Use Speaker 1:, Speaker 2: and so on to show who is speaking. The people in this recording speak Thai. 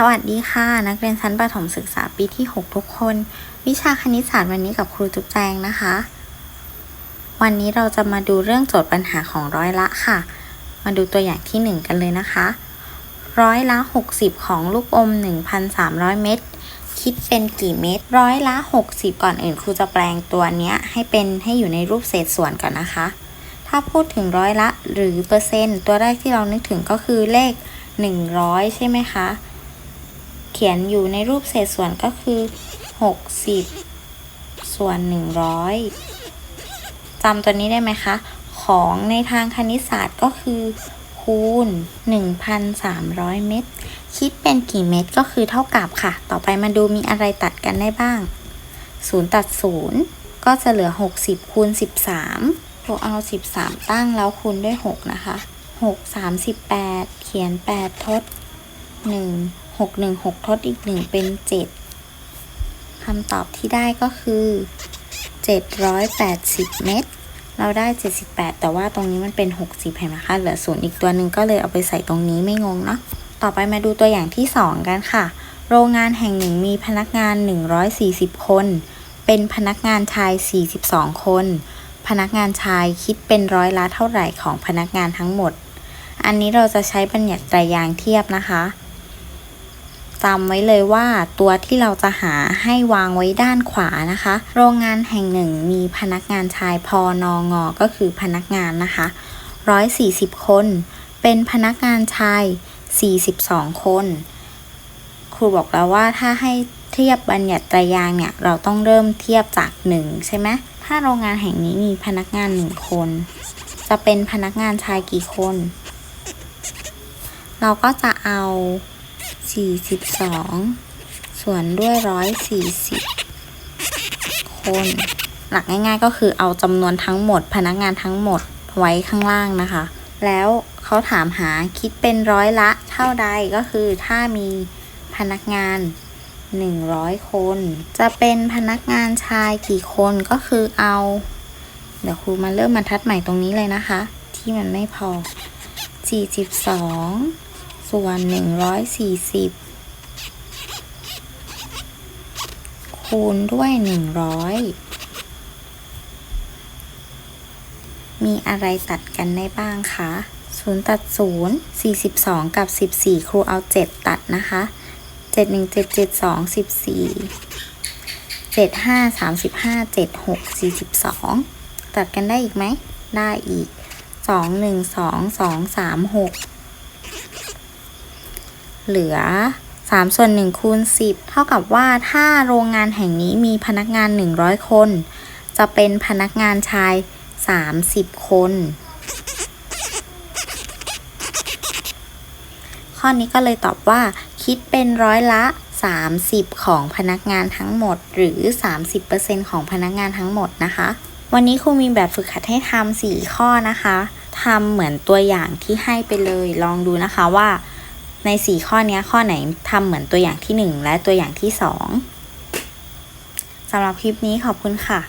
Speaker 1: สวัสดีค่ะ นักเรียนชั้นประถมศึกษาปีที่ 6 ทุกคน วิชาคณิตศาสตร์วันนี้กับครูจุ๊บแจงนะคะ วันนี้เราจะมาดูเรื่องโจทย์ปัญหาของร้อยละค่ะ มาดูตัวอย่างที่ 1 กันเลยนะคะ ร้อยละ 60 ของลูกอม 1,300 เม็ดคิดเป็นกี่เม็ดร้อยละ 60 ก่อนอื่นครูจะแปลงตัวเนี้ยให้เป็นให้อยู่ในรูปเศษส่วนก่อนนะคะ ถ้าพูดถึงร้อยละหรือเปอร์เซ็นต์ตัวแรกที่เรานึกถึงก็คือเลข 100 ใช่ไหมคะ ขียนอยู่ในรูปเศษส่วนก็คือ 60 ส่วน 100จำตัวนี้ได้ไหมคะ ของในทางคณิตศาสตร์ก็คือ คูณ 1,300 เม็ดคิดเป็นกี่เม็ดก็คือเท่ากับค่ะ ต่อไปมาดูมีอะไรตัดกันได้บ้าง 0 ตัด 0 ก็จะเหลือ 60 คูณ 13เราเอา 13 ตั้งแล้วคูณด้วย 6 นะคะ 6 38 เขียน 8 ทด 1 6 1 6ทดอีก1เป็น7คำตอบที่ได้ก็คือ780เม็ดเราได้78แปดแต่ว่าตรงนี้มันเป็น60เห็นไหมคะ เหลือศูนย์อีกตัวหนึ่งก็เลยเอาไปใส่ตรงนี้ไม่งงเนาะ ต่อไปมาดูตัวอย่างที่2กันค่ะ โรงงานแห่งหนึ่งมีพนักงาน140คน เป็นพนักงานชาย42คน พนักงานชายคิดเป็นร้อยละเท่าไหร่ของพนักงานทั้งหมดอันนี้เราจะใช้บัญญัติไตรยางเทียบนะคะ จำไว้เลยว่าตัวที่เราจะหาให้วางไว้ด้านขวานะคะ โรงงานแห่งหนึ่งมีพนักงานชายพอนองอก็คือพนักงานนะคะ 140 คน เป็นพนักงานชาย 42 คน ครูบอกแล้วว่าถ้าให้เทียบบัญญัติตรยางเนี่ย เราต้องเริ่มเทียบจาก 1 ใช่ไหมถ้าโรงงานแห่งนี้มีพนักงาน 1 คน จะเป็นพนักงานชายกี่คน เราก็จะเอา 42 ส่วนด้วย 140 คน หลักง่ายๆก็คือเอาจำนวนทั้งหมด พนักงานทั้งหมดไว้ข้างล่างนะคะ แล้วเขาถามหาคิดเป็นร้อยละเท่าใดก็คือถ้ามีพนักงาน 100 คน จะเป็นพนักงานชายกี่คนก็คือเอา เดี๋ยวครูมาเริ่มบรรทัดใหม่ตรงนี้เลยนะคะ ที่มันไม่พอ 42 ส่วน 140 คูณด้วย 100 มีอะไรตัดกันได้บ้างคะ0ตัด 0 42 กับ 14 ครูเอา 7 ตัดนะคะ 7 1 7 7 2 14 7 5 35 7 6 42 ตัดกันได้อีกไหม ได้อีก 2 1 2 2 3 6 เหลือ3ส่วน1คูณ10 เท่ากับว่าถ้าโรงงานแห่งนี้มีพนักงาน 100 คน จะเป็นพนักงานชาย 30 คน ข้อนี้ก็เลยตอบว่า คิดเป็นร้อยละ 30 ของพนักงานทั้งหมด หรือ 30%ของพนักงานทั้งหมดนะคะ วันนี้ครูมีแบบฝึกหัดให้ทำ4ข้อนะคะทำเหมือนตัวอย่างที่ให้ไปเลยลองดูนะคะว่า ใน 4 ข้อนี้ข้อไหนทำเหมือนตัวอย่างที่ 1 และตัวอย่างที่ 2สำหรับคลิปนี้ขอบคุณค่ะ